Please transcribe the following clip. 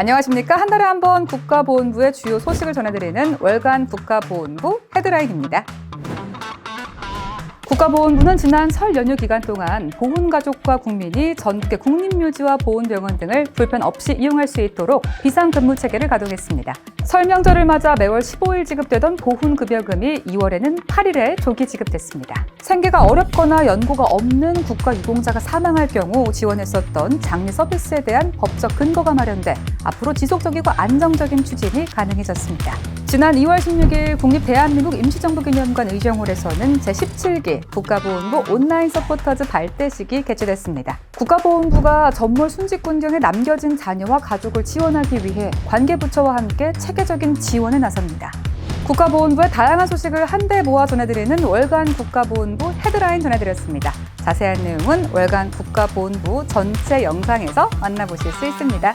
안녕하십니까. 한 달에 한 번 국가보훈부의 주요 소식을 전해드리는 월간 국가보훈부 헤드라인입니다. 국가보훈부는 지난 설 연휴 기간 동안 보훈가족과 국민이 전국의 국립묘지와 보훈병원 등을 불편 없이 이용할 수 있도록 비상근무 체계를 가동했습니다. 설 명절을 맞아 매월 15일 지급되던 보훈급여금이 2월에는 8일에 조기 지급됐습니다. 생계가 어렵거나 연고가 없는 국가유공자가 사망할 경우 지원했었던 장례 서비스에 대한 법적 근거가 마련돼 앞으로 지속적이고 안정적인 추진이 가능해졌습니다. 지난 2월 16일 국립대한민국 임시정부기념관 의정홀에서는 제17기 국가보훈부 온라인 서포터즈 발대식이 개최됐습니다. 국가보훈부가 전몰 순직군경에 남겨진 자녀와 가족을 지원하기 위해 관계부처와 함께 체계적인 지원에 나섭니다. 국가보훈부의 다양한 소식을 한데 모아 전해드리는 월간 국가보훈부 헤드라인 전해드렸습니다. 자세한 내용은 월간 국가보훈부 전체 영상에서 만나보실 수 있습니다.